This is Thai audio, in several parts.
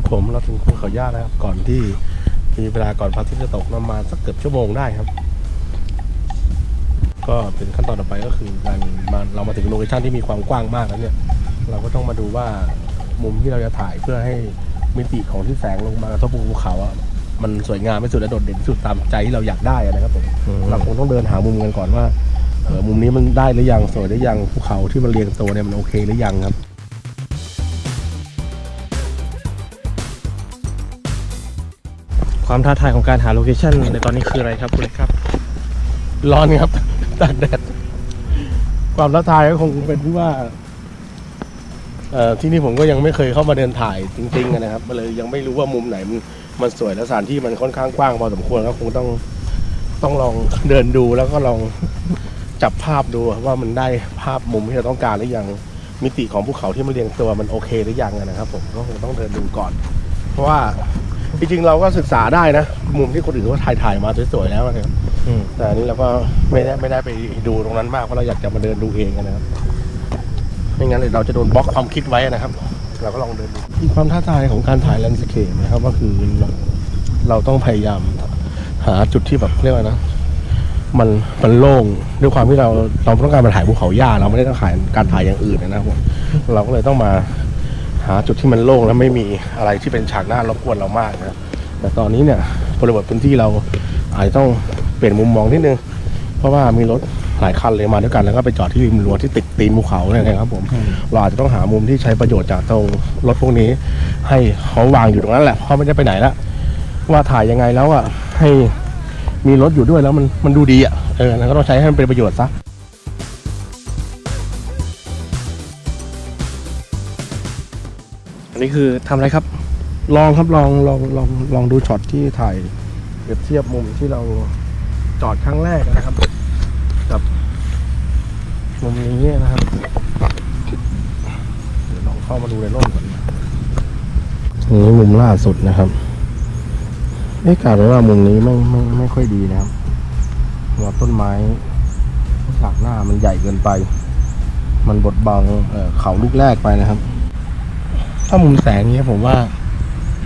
ครับผมเราถึงภูเขาย่าแล้วครับก่อนที่มีเวลาก่อนพระอาทิตย์จะตกประมาณสักเกือบชั่วโมงได้ครับ ก็เป็นขั้นตอนต่อไปก็คือการมาเรามาถึงโลเคชั่นที่มีความกว้างมากแล้วเนี่ย เราก็ต้องมาดูว่ามุมที่เราจะถ่ายเพื่อให้มิติของที่แสงลงมากระทบภูเขาอะมันสวยงามที่สุดและโดดเด่นที่สุดตามใจที่เราอยากได้อะนะครับผมมเราคงต้องเดินหามุมกันก่อนว่าเออมุมนี้มันได้หรือยังสวยหรือยังภูเขาที่มันเรียงตัวเนี่ยมันโอเคหรือยังครับ ความท้าทายของการหาโลเคชั่นในตอนนี้คืออะไรครับคุณเล็กครับ ร้อนครับ ตากแดด ความท้าทายก็คงเป็นที่ว่าเอ่อที่นี่ผมก็ยังไม่เคยเข้ามาเดินถ่ายจริงๆนะครับเลยยังไม่รู้ว่ามุมไหนมันมันสวยและสถานที่มันค่อนข้างกว้างพอสมควรก็คงต้องต้องลองเดินดูแล้วก็ลองจับภาพดูว่ามันได้ภาพมุมที่เราต้องการหรือยังมิติของภูเขาที่มันเรียงตัวมันโอเคหรือยังนะครับ ผมก็คงต้องเดินดูก่อน เพราะว่า จริงๆเราก็ศึกษาได้นะ มุมที่คนอื่นเขาถ่ายถ่ายๆมาสวยๆแล้วนะครับอืม แต่อันนี้เราก็ไม่ได้ไม่ได้ไปดูตรงนั้นมากเพราะเราอยากจะมาเดินดูเองอะนะครับไม่งั้นเดี๋ยวเราจะโดนบล็อกความคิดไว้นะครับ เราก็ลองเดินดูอีกความท้าทายของการถ่ายแลนด์สเคปนะครับก็คือเราเราต้องพยายามหาจุดที่แบบเรียกว่านะ มันมันโล่งด้วยความที่เราเราต้องการมาถ่ายภูเขาหญ้าเราไม่ได้ต้องถ่ายการถ่ายอย่างอื่นนะครับผมเราก็เลยต้องมาหาจุดที่มันโล่งแล้วไม่มีอะไรที่เป็นฉากหน้ารบกวนเรามากนะแต่ตอนนี้เนี่ยบริบทพื้นที่เราอาจจะต้องเปลี่ยนมุมมองนิดนึง เพราะว่ามีรถหลายคันเลยมาด้วยกันแล้วก็ไปจอดที่ริมรั้วที่ติดตีนภูเขาเนี่ยนะครับผมเราอาจจะต้องหามุมที่ใช้ประโยชน์จากตรงรถพวกนี้ ให้เขาวางอยู่ตรงนั้นแหละเพราะไม่ได้ไปไหนละว่าถ่ายยังไงแล้วอะให้มีรถอยู่ด้วยแล้วมันมันดูดีอะเออแล้วก็ต้องใช้ให้มันเป็นประโยชน์ซะ นี้คือทำอะไรครับ ลองครับลองลองลองลองดูช็อตที่ถ่ายเปรียบเทียบมุมที่เราจอดครั้งแรกนะครับ กับมุมนี้นะครับเดี๋ยวลองเข้ามาดูในร่มก่อนนะนี่มุมล่าสุดนะครับเอ๊ะกล่าวไว้ว่ามุมนี้ไม่ไม่ไม่ค่อยดีนะครับเพราะว่าต้นไม้ฉากหน้ามันใหญ่เกินไป มันบดบังเอ่อเขาลูกแรกไปนะครับ ถ้ามุมแสงนี้ผมว่า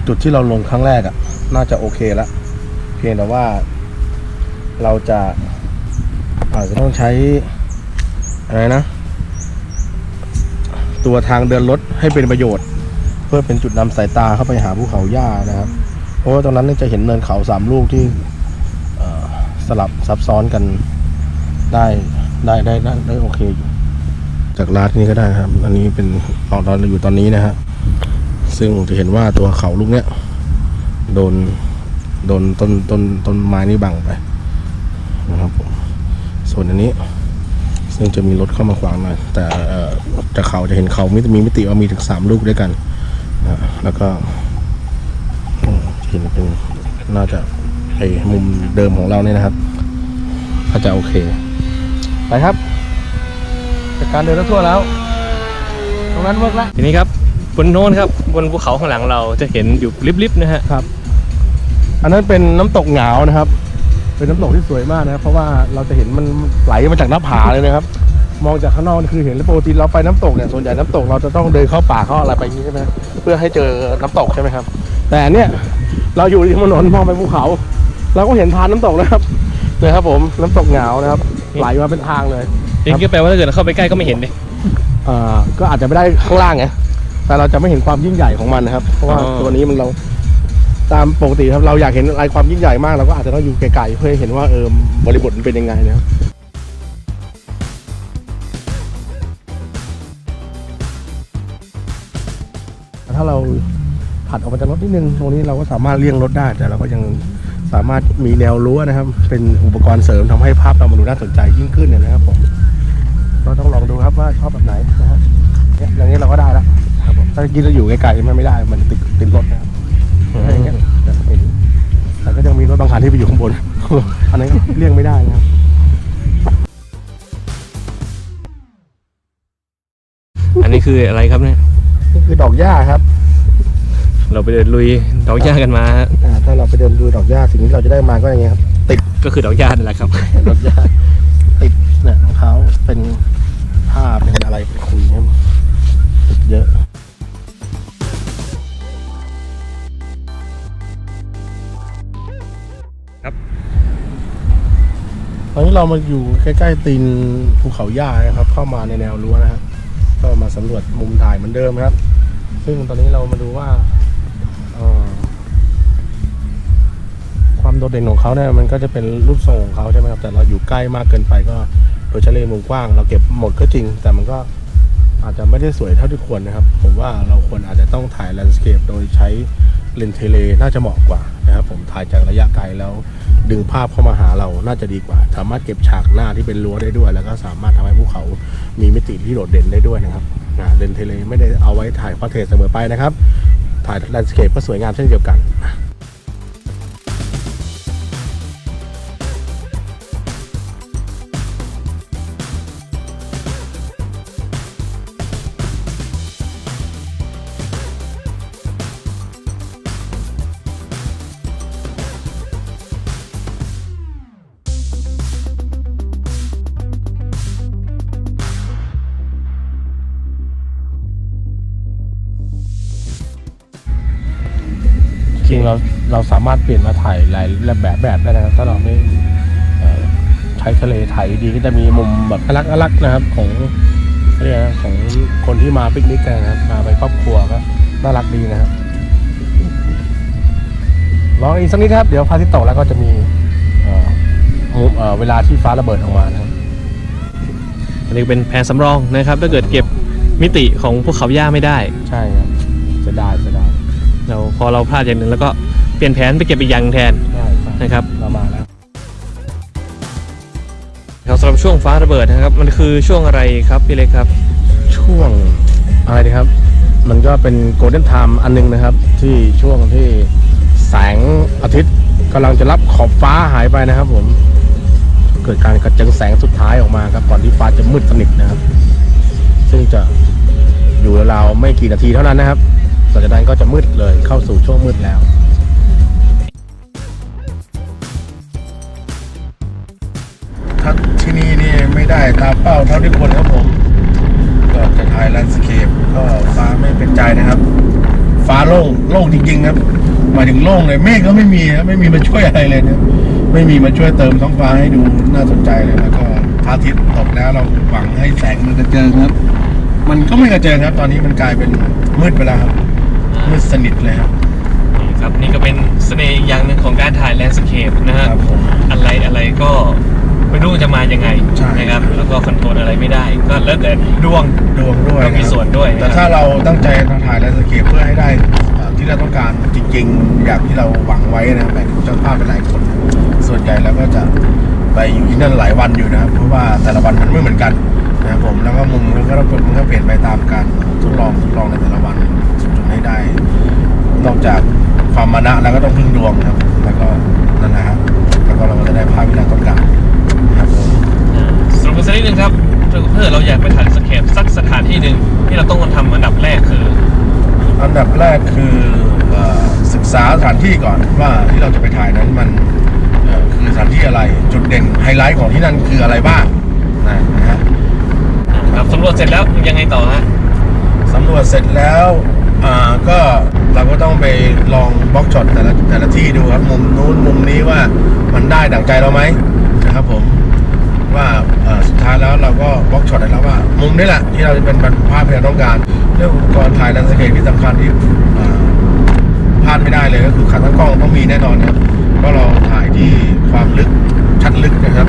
จุดที่เราลงครั้งแรกอะ่ะ น่าจะโอเคละเพียงแต่ว่า เราจะอาจจะต้องใช้อะไรนะ ตัวทางเดินรถให้เป็นประโยชน์ เพื่อเป็นจุดนำสายตาเข้าไปหาภูเขาหญ้านะครับ เพราะว่าตรงนั้นจะเห็นเนินเขาสามลูกที่สลับซับซ้อนกันได้ได้ได้ได้ได้โอเคอยู่จากลาดนี้ก็ได้ครับ อันนี้เป็นตอนเราอยู่ตอนนี้นะฮะ ซึ่งจะเห็นว่าตัวเขาลูกเนี้ยโดนโดนต้นต้นต้นไม้นี่บังไปนะครับผมส่วนอันนี้ ซึ่งจะมีรถเข้ามาขวางหน่อยแต่เอ่อจากเขาจะเห็นเขามิมีมิติว่ามีถึงสามลูกด้วยกันนะแล้วก็เห็นเป็นน่าจะไอ้มุมเดิมของเราเนี่ยนะครับก็จะโอเค ไปครับจากการเดินทั่วแล้ว ตรงนั้นเวิร์กแล้วทีนี้ครับ บนโน้นครับบนภูเขาข้างหลังเราจะเห็นอยู่ลิบๆนะฮะครับ อันนั้นเป็นน้ำตกเหงานะครับ เป็นน้ำตกที่สวยมากนะครับ เพราะว่าเราจะเห็นมันไหลมาจากหน้าผาเลยนะครับ มองจากข้างนอกนี่คือเห็นแล้วปกติเราไปน้ำตกเนี่ยส่วนใหญ่น้ำตกเราจะต้องเดินเข้าป่าเข้าอะไรไปอย่างนี้ใช่ไหมเพื่อให้เจอน้ำตกใช่ไหมครับ แต่อันเนี้ยเราอยู่ริมถนนมองไปภูเขา เราก็เห็นทานน้ำตกนะครับเลยครับผมน้ำตกเหงานะครับ ไหลมาเป็นทางเลยนี่ก็แปลว่าถ้าเกิดเราเข้าไปใกล้ก็ไม่เห็นดิอ่าก็อาจจะไม่ได้ข้างล่างไง แต่เราจะไม่เห็นความยิ่งใหญ่ของมันนะครับ เพราะว่าตัวนี้มันเราตามปกติครับเราอยากเห็นอะไรความยิ่งใหญ่มากเราก็อาจจะต้องอยู่ไกลๆเพื่อให้เห็นว่าเออบริบทมันเป็นยังไงนะครับ ถ้าเราผัดออกมาจากรถนิดนึงตรงนี้เราก็สามารถเลี่ยงรถได้แต่เราก็ยังสามารถมีแนวรั้วนะครับ เป็นอุปกรณ์เสริมทำให้ภาพเรามันดูน่าสนใจยิ่งขึ้นเนี่ยนะครับผมเราต้องลองดูครับว่าชอบแบบไหนนะครับเนี่ยอย่างนี้เราก็ได้แล้ว ครับผมถ้าเมื่อกี้เราอยู่ไกลๆมันไม่ได้ มันติดติดรถนะครับถ้าอย่างเงี้ยจะเห็นแต่ก็ยังมีรถบางคันที่ไปอยู่ข้างบน อันนั้นก็เลี่ยงไม่ได้นะครับอันนี้คืออะไรครับเนี่ยนี่คือดอกหญ้าครับ เราไปเดินลุยดอกหญ้ากันมาฮะอ่าถ้าเราไปเดินดูดอกหญ้าสิ่งที่เราจะได้มาก็อย่างเงี้ยครับ ติดก็คือดอกหญ้านั่นแหละครับ ดอกหญ้าติดเนี่ยรองเท้าเป็นผ้าเป็นอะไรเป็นคุยเนี่ยติดเยอะ ตอนนี้เรามาอยู่ใกล้ๆตีนภูเขาหญ้านะครับ เข้ามาในแนวรั้วนะครับก็มาสำรวจมุมถ่ายเหมือนเดิมครับ ซึ่งตอนนี้เรามาดูว่าความโดดเด่นของเขาเนี่ยมันก็จะเป็นรูปทรงของเขาใช่ไหมครับ แต่เราอยู่ใกล้มากเกินไปก็โดยเฉลี่ยมุมกว้าง เราเก็บหมดก็จริง แต่มันก็อาจจะไม่ได้สวยเท่าที่ควรนะครับ ผมว่าเราควรอาจจะต้องถ่ายแลนด์สเคปโดยใช้ เลนเทเลน่าจะเหมาะกว่านะครับผมถ่ายจากระยะไกลแล้วดึงภาพเข้ามาหาเราน่าจะดีกว่า สามารถเก็บฉากหน้าที่เป็นรั้วได้ด้วย แล้วก็สามารถทำให้ภูเขามีมิติที่โดดเด่นได้ด้วยนะครับนะเลนเทเลไม่ได้เอาไว้ถ่ายพอเทสตเสมอไปนะครับถ่ายแลนด์สเคปก็สวยงามเช่นเดียวกัน เราเราสามารถเปลี่ยนมาถ่ายหลายแบบแบบได้นะครับถ้าเราไม่เอ่อใช้ทะเลถ่ายดีก็จะมีมุมแบบอลักอลักนะครับของเรียกนะของคนที่มาปิกนิกกันนะครับมาไปครอบครัวก็น่ารักดีนะครับลองอีกสักนิดครับ เดี๋ยวพระอาทิตย์ตกแล้วก็จะมีเอ่อมุมเอ่อเวลาที่ฟ้าระเบิดออกมานะครับอันนี้เป็นแผนสำรองนะครับ ถ้าเกิดเก็บมิติของภูเขาหญ้าไม่ได้ ใช่ครับจะได้จะได้ เราพอเราพลาดอย่างหนึ่งแล้วก็เปลี่ยนแผนไปเก็บอีกอย่างหนึ่งแทนใช่ใช่นะครับเรามาแล้วครับสำหรับช่วงฟ้าระเบิดนะครับ มันคือช่วงอะไรครับพี่เล็กครับ ช่วงอะไรดีครับ มันก็เป็นโกลเด้นไทม์อันหนึงนะครับ ที่ช่วงที่แสงอาทิตย์กำลังจะรับขอบฟ้าหายไปนะครับ ผม เกิดการกระเจิงแสงสุดท้ายออกมาครับก่อนที่ฟ้าจะมืดสนิทนะครับ ซึ่งจะอยู่ราวๆไม่กี่นาทีเท่านั้นนะครับ หลังจากนั้นก็จะมืดเลยเข้าสู่ช่วงมืดแล้วถ้าที่นี่นี่ไม่ได้ตามเป้าเท่าที่ควรครับผม ก็จะถ่ายแลนด์สเคปก็ฟ้าไม่เป็นใจนะครับ ฟ้าโล่งโล่งจริงๆครับหมายถึงโล่งเลยเมฆก็ไม่มีครับไม่มีมาช่วยอะไรเลยนะไม่มีมาช่วยเติมท้องฟ้าให้ดูน่าสนใจเลยแล้วก็พระอาทิตย์ตกแล้วเราหวังให้แสงมันกระเจิงครับ มันก็ไม่กระเจิงครับ ตอนนี้มันกลายเป็นมืดไปแล้วครับ มืดสนิทเลยครับนี่ครับนี่ก็เป็นเสน่ห์อีกอย่างหนึ่งของการถ่ายแลนด์สเคปนะฮะครับผม อะไรอะไรก็ไม่รู้จะมายังไงใช่ นะครับ แล้วก็คอนโทรลอะไรไม่ได้ ก็แล้วแต่ดวง ดวงด้วยก็มีครับส่วนด้วยนะครับ แต่ถ้าเราตั้งใจทำถ่ายแลนด์สเคปเพื่อให้ได้เอ่อที่เราต้องการจริงๆ อย่างที่เราหวังไว้นะครับแบ่งเจ้าภาพเป็นหลายคน ส่วนใหญ่แล้วก็จะไปอยู่ที่นั่นหลายวันอยู่นะครับเพราะว่าแต่ละวันมันไม่เหมือนกันนะครับผมแล้วก็มุมมันก็มันก็เปลี่ยนไปตามการทดลองทดลองในแต่ละวันจนให้ ได้ นอกจากความมานะแล้วก็ต้องพึ่งดวงครับ แล้วก็นั่นแหละครับแล้วก็เราก็จะได้ภาพที่เราต้องการนะครับผมสรุปกันสักนิดนึงครับถ้าเพื่อเราอยากไปถ่ายสเคปสักสถานที่หนึ่งที่เราต้องทำอันดับแรกคือ อันดับแรกคือเอ่อศึกษาสถานที่ก่อนว่าที่เราจะไปถ่ายนั้นมันเอ่อคือสถานที่อะไรจุดเด่นไฮไลท์ของที่นั่นคืออะไรบ้างนะนะฮะครับสำรวจเสร็จแล้วยังไงต่อฮะสำรวจเสร็จแล้ว อ่าก็เราก็ต้องไปลองบล็อกช็อตแต่ละแต่ละที่ดูครับมุมนู้นมุมนี้ว่ามันได้ดั่งใจเราไหมนะครับผมว่าสุดท้ายแล้วเราก็บล็อกช็อตได้แล้วว่า มุมนี้แหละที่เราจะเป็นภาพที่เราต้องการเรื่องอุปกรณ์ถ่ายแลนด์สเคปที่สำคัญที่พลาดไม่ได้เลยก็คือขาตั้งกล้องต้องมีแน่นอนครับเพราะเราถ่ายที่ความลึกชัดลึกนะครับ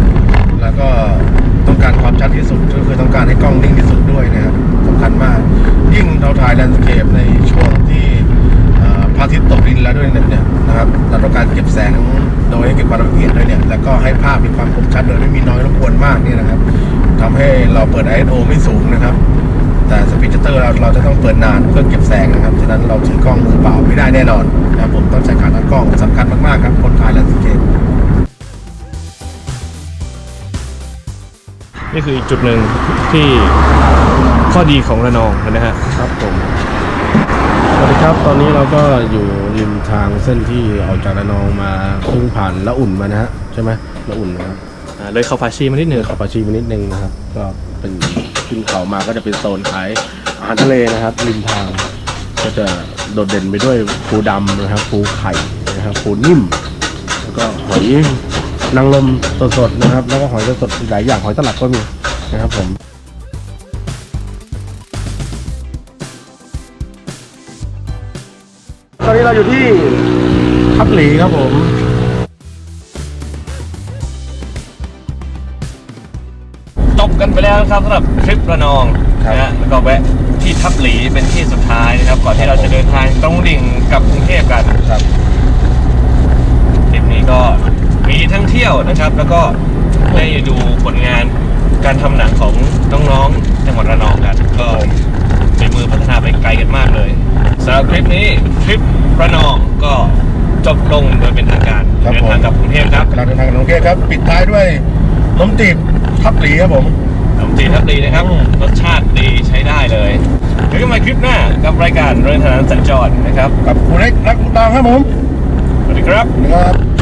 แล้วก็ต้องการความชัดที่สุดก็คือต้องการให้กล้องนิ่งที่สุดด้วยนะครับ คัญมาก ยิ่งเราถ่ายแลนด์สเคปในช่วงที่พระอาทิตย์ตกดินแล้วด้วยเนี่ยนะครับเราต้องการเก็บแสงโดยให้เก็บความละเอียดด้วยเนี่ยแล้วก็ให้ภาพมีความคมชัดโดยไม่มีน้อยรบกวนมากเนี่ยนะครับทำให้เราเปิด ISO ไม่สูงนะครับ แต่สปีดเตอร์เราเราจะต้องเปิดนานเพื่อเก็บแสงนะครับฉะนั้นเราถือกล้องมือเปล่าไม่ได้แน่นอนนะครับผมต้องใช้ขาตั้งกล้องสำคัญมากๆครับคนถ่ายแลนด์สเคปนี่คืออีกจุดหนึ่งที่ ข้อดีของระนองนะฮะครับผมสวัสดีครับตอนนี้เราก็อยู่ริมทางเส้นที่ออกจากระนองมาเพิ่งผ่านละอุ่นมานะฮะใช่ไหมละอุ่นนะครับอ่าเลยเข้าฟาชีมานิดหนึ่งขับปาชีมานิดนึงนะครับ ก็เป็นขึ้นเขามาก็จะเป็นโซนขายอาหารทะเลนะครับริมทาง ก็จะโดดเด่นไปด้วยปูดำนะครับปูไข่นะครับปูนิ่มก็หอยนางรมสดๆนะครับ แล้วก็หอยสดๆอีกหลายอย่างหอยตลับก็มีนะครับผม อนนี้เราอยู่ที่ทับหลีครับผมจบกันไปแล้วนะครับสำหรับทริประนองครับนะฮะแล้วก็แวะที่ทับหลีเป็นที่สุดท้ายนะครับ ก่อนที่เราจะเดินทางตรงดิ่งกลับกรุงเทพกันครับทริปนี้ก็มีทั้งเที่ยวนะครับ แล้วก็ได้ดูผลงานการทำหนังของน้องๆจังหวัดระนองกันก็ เป็นมือพัฒนาไปไกลกันมากเลยสำหรับคลิปนี้ทริประนองก็จบลงโดยเป็นทางการครับเดินทางผม กลับกรุงเทพครับกำลังเดินทางกรุงเทพครับ ปิดท้ายด้วยน้ำจีบทับหลีครับผม ขนมจีนทับดีนะครับรสชาติดีใช้ได้เลยเดี๋ยวกันใหม่คลิปหน้ากับรายการเรื่องทางสัญจรนะครับกับคุณเล็กรักคุณตางครับผมสวัสดีครับ นะครับ